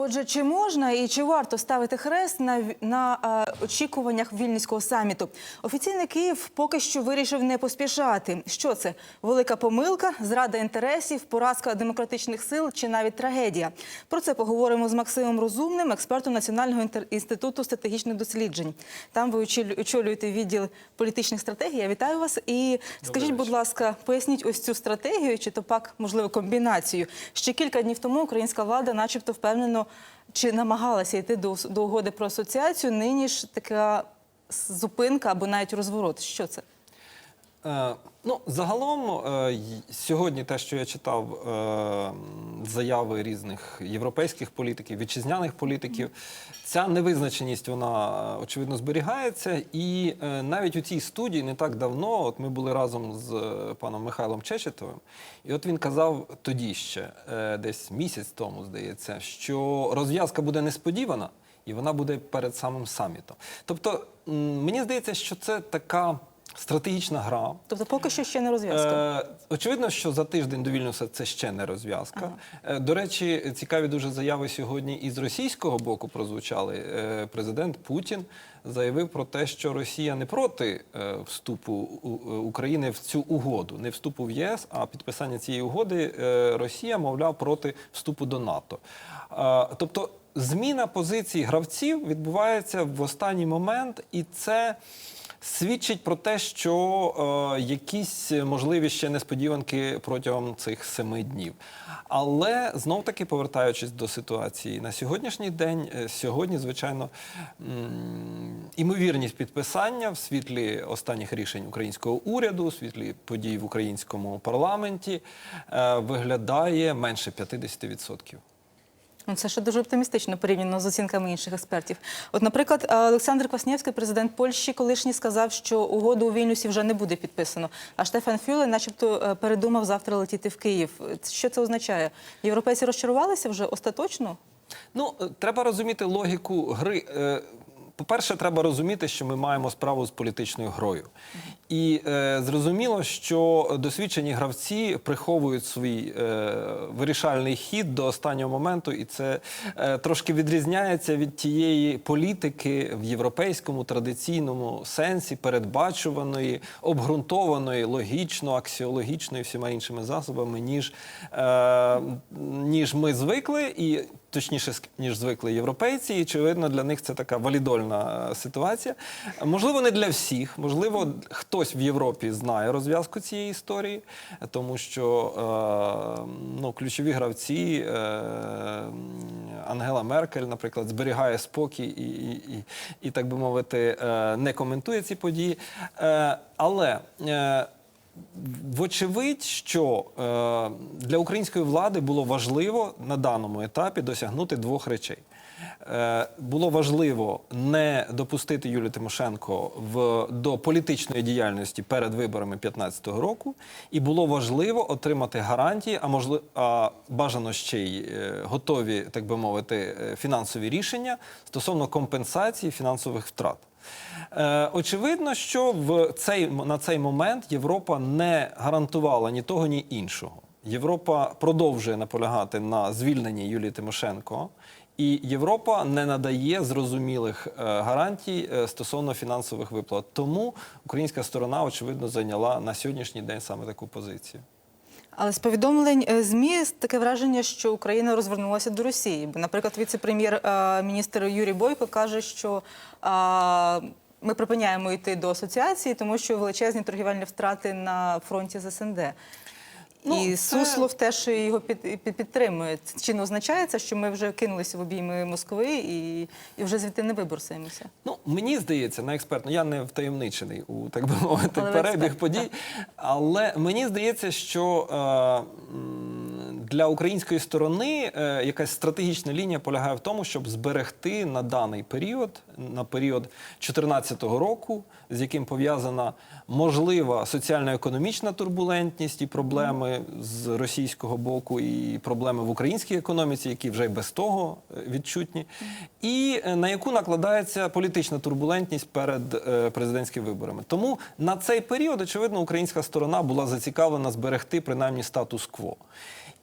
Отже, чи можна і чи варто ставити хрест на, на е, очікуваннях Вільнюського саміту? Офіційний Київ поки що вирішив не поспішати. Що це? Велика помилка, зрада інтересів, поразка демократичних сил чи навіть трагедія? Про це поговоримо з Максимом Розумним, експертом Національного інституту стратегічних досліджень. Там ви очолюєте відділ політичних стратегій. Я вітаю вас. І скажіть, будь ласка, поясніть ось цю стратегію, чи то пак можливо комбінацію. Ще кілька днів тому українська влада, начебто, впевнено чи намагалася йти до, до угоди про асоціацію. Нині ж така зупинка або навіть розворот. Що це? Е, ну, загалом, е, сьогодні те, що я читав, е, заяви різних європейських політиків, вітчизняних політиків, ця невизначеність, вона очевидно зберігається. І навіть у цій студії не так давно, от ми були разом з паном Михайлом Чечетовим, і от він казав тоді ще, десь місяць тому, здається, що розв'язка буде несподівана. І вона буде перед самим самітом. Тобто, мені здається, що це така стратегічна гра. Тобто, поки що ще не розв'язка. Е, очевидно, що за тиждень до Вільнюса це ще не розв'язка. Е, до речі, цікаві дуже заяви сьогодні і з російського боку прозвучали. Е, президент Путін заявив про те, що Росія не проти е, вступу е, України в цю угоду, не вступу в ЄС, а підписання цієї угоди е, Росія, мовляв, проти вступу до НАТО. Е, тобто. Зміна позицій гравців відбувається в останній момент, і це свідчить про те, що е, якісь можливі ще несподіванки протягом цих семи днів. Але знов таки повертаючись до ситуації на сьогоднішній день, е, сьогодні, звичайно, імовірність підписання в світлі останніх рішень українського уряду, у світлі подій в українському парламенті е, виглядає менше 50%. Ну, Це ще дуже оптимістично порівняно з оцінками інших експертів. От, наприклад, е, Олександр Кваснєвський, президент Польщі, колишній сказав, що угоду у Вільнюсі вже не буде підписано. А Штефан Фюле, начебто, е, передумав завтра летіти в Київ. Що це означає? Європейці розчарувалися вже остаточно? Ну, е, треба розуміти логіку гри. По-перше, треба розуміти, що ми маємо справу з політичною грою. І е, зрозуміло, що досвідчені гравці приховують свій е, вирішальний хід до останнього моменту, і це е, трошки відрізняється від тієї політики в європейському традиційному сенсі, передбачуваної, обґрунтованої, логічно, аксіологічно і всіма іншими засобами, ніж, е, ніж ми звикли, і точніше, ніж звикли європейці. І очевидно, для них це така валідольна е, ситуація. Можливо, не для всіх, можливо, хтось в Європі знає розв'язку цієї історії, тому що е, ну, ключові гравці. Е, Ангела Меркель, наприклад, зберігає спокій і, і, і, і так би мовити, е, не коментує ці події. Е, Але е, Вочевидь, що е, для української влади було важливо на даному етапі досягнути двох речей. Е, було важливо не допустити Юлію Тимошенко в, до політичної діяльності перед виборами 2015 року, і було важливо отримати гарантії, а можливо, а бажано ще й е, готові, так би мовити, е, фінансові рішення стосовно компенсації фінансових втрат. Е, очевидно, що в цей, на цей момент Європа не гарантувала ні того, ні іншого. Європа продовжує наполягати на звільненні Юлії Тимошенко, і Європа не надає зрозумілих е, гарантій е, стосовно фінансових виплат. Тому українська сторона, очевидно, зайняла на сьогоднішній день саме таку позицію. Але з повідомлень е, ЗМІ таке враження, що Україна розвернулася до Росії. Бо, наприклад, віце-прем'єр-міністр Юрій Бойко каже, що ми припиняємо йти до асоціації, тому що величезні торгівельні втрати на фронті з СНД. Ну, і це- Суслов теж його під, під, підтримує. Чи не означає це, що ми вже кинулися в обійми Москви і, і вже звідти не виборсаємося? Ну, мені здається, на експертно, я не втаємничений у так би мовити Але перебіг експерт, подій. Але мені здається, що е, м, для української сторони е, якась стратегічна лінія полягає в тому, щоб зберегти на даний період, на період 2014 року, з яким пов'язана можлива соціально-економічна турбулентність і проблеми з російського боку, і проблеми в українській економіці, які вже й без того е, відчутні, і е, на яку накладається політична турбулентність перед президентськими виборами. Тому на цей період, очевидно, українська сторона була зацікавлена зберегти принаймні статус-кво.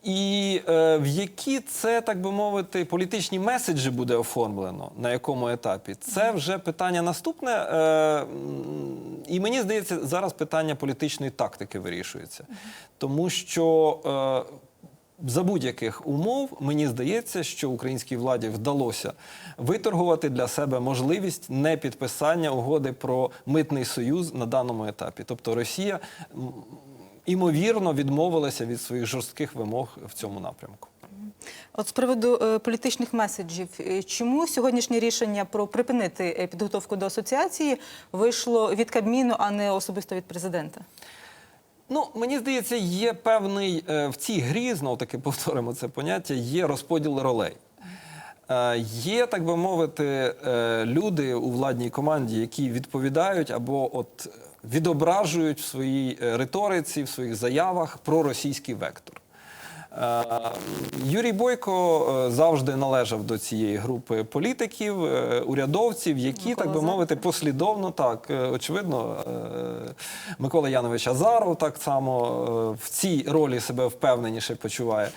І е, в які це, так би мовити, політичні меседжі буде оформлено, на якому етапі, це вже питання наступне. Е, і мені здається, зараз питання політичної тактики вирішується. Тому що е, за будь-яких умов мені здається, що українській владі вдалося виторгувати для себе можливість непідписання угоди про митний союз на даному етапі. Тобто Росія імовірно відмовилася від своїх жорстких вимог в цьому напрямку. От з приводу е, політичних меседжів, е, чому сьогоднішнє рішення про припинити е, підготовку до асоціації вийшло від Кабміну, а не особисто від президента? Ну, мені здається, є певний е, в цій грі, знову таки повторимо це поняття, є розподіл ролей. Е, Є, так би мовити, е, люди у владній команді, які відповідають або от відображують в своїй е, риториці, в своїх заявах про російський вектор. Е, Юрій Бойко е, завжди належав до цієї групи політиків, е, урядовців, які, Микола так би мовити, послідовно так, очевидно, Микола Янович Азаров так само в цій ролі себе впевненіше почуває.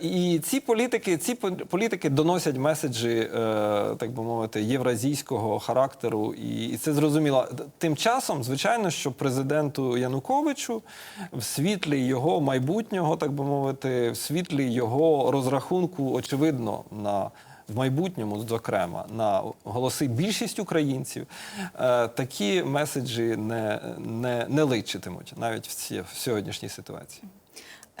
І ці політики, ці політики доносять меседжі, так би мовити, євразійського характеру, і це зрозуміло. Тим часом, звичайно, що президенту Януковичу в світлі його майбутнього, так би мовити, в світлі його розрахунку, очевидно, на в майбутньому, зокрема, на голоси більшість українців, е, такі меседжі не, не, не личитимуть навіть в, в сьогоднішній ситуації.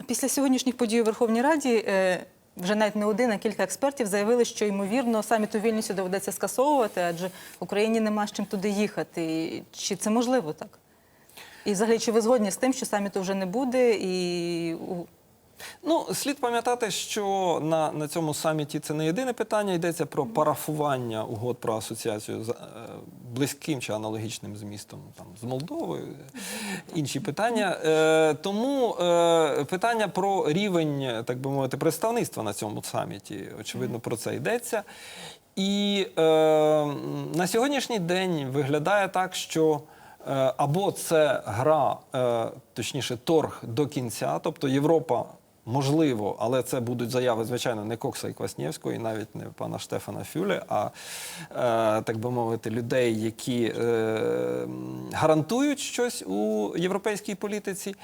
Після сьогоднішніх подій у Верховній Раді е, вже навіть не один, а кілька експертів заявили, що ймовірно саміт у Вільнюсі доведеться скасовувати, адже Україні нема з чим туди їхати. Чи це можливо так? І взагалі, чи ви згодні з тим, що саміту вже не буде, і Ну, слід пам'ятати, що на, на цьому саміті це не єдине питання. Йдеться про парафування угод про асоціацію з е, близьким чи аналогічним змістом там, з Молдовою, інші питання. Е, тому е, питання про рівень, так би мовити, представництва на цьому саміті, очевидно, про це йдеться. І е, на сьогоднішній день виглядає так, що е, або це гра, е, точніше, торг до кінця, тобто Європа. Можливо, але це будуть заяви, звичайно, не Кокса і Кваснєвського, і навіть не пана Штефана Фюле, а е, так би мовити, людей, які е, гарантують щось у європейській політиці,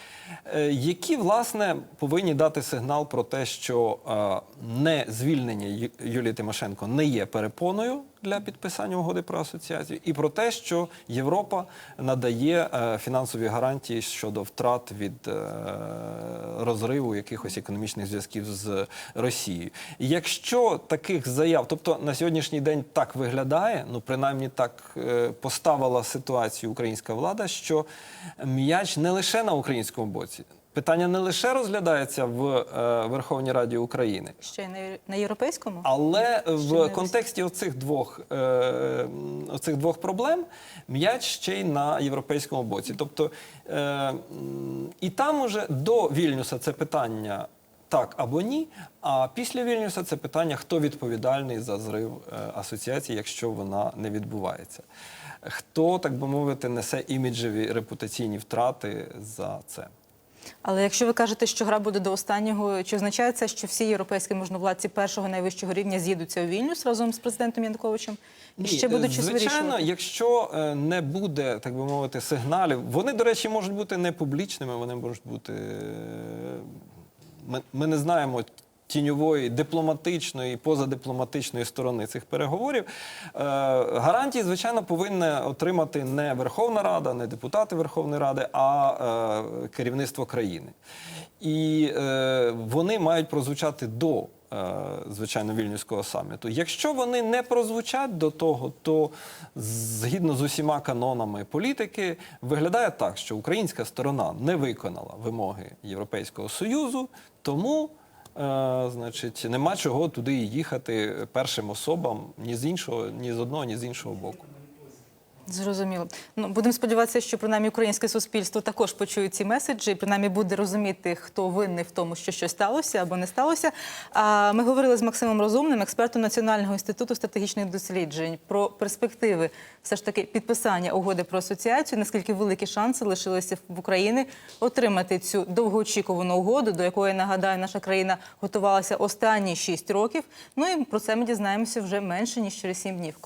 е, які власне повинні дати сигнал про те, що е, не звільнення Юлії Тимошенко не є перепоною для підписання угоди про асоціацію, і про те, що Європа надає е, фінансові гарантії щодо втрат від е, розриву якихось економічних зв'язків з Росією. Якщо таких заяв, тобто на сьогоднішній день так виглядає, ну принаймні так е, поставила ситуацію українська влада, що м'яч не лише на українському боці. Питання не лише розглядається в е, Верховній Раді України, ще й на, на європейському? але не в контексті оцих двох, е, оцих двох проблем м'яч ще й на європейському боці. Тобто е, і там уже до Вільнюса це питання. Так або ні. А після Вільнюса це питання, хто відповідальний за зрив е, асоціації, якщо вона не відбувається. Хто, так би мовити, несе іміджеві репутаційні втрати за це? Але якщо ви кажете, що гра буде до останнього, чи означає це, що всі європейські можновладці першого найвищого рівня з'їдуться у Вільнюс разом з президентом Януковичем? І ще будуть щось звичайно, вирішувати? якщо е, не буде, так би мовити, сигналів, вони, до речі, можуть бути не публічними, вони можуть бути. е, Ми, ми не знаємо. Тіньової дипломатичної, позадипломатичної сторони цих переговорів Е, гарантії, звичайно, повинна отримати не Верховна Рада, не депутати Верховної Ради, а е, керівництво країни. І е, вони мають прозвучати до звичайно вільнюського саміту. Якщо вони не прозвучать до того, то згідно з усіма канонами політики виглядає так, що українська сторона не виконала вимоги Європейського союзу, тому. Е, значить, нема чого туди їхати першим особам ні з іншого, ні з одного, ні з іншого боку. Зрозуміло. Ну будемо сподіватися, що принаймні українське суспільство також почує ці меседжі, принаймні буде розуміти, хто винний в тому, що щось сталося або не сталося. А ми говорили з Максимом Розумним, експертом Національного інституту стратегічних досліджень, про перспективи все ж таки підписання угоди про асоціацію. Наскільки великі шанси лишилися в Україні отримати цю довгоочікувану угоду, до якої нагадаю, наша країна готувалася останні шість років. Ну і про це ми дізнаємося вже менше ніж через сім днів.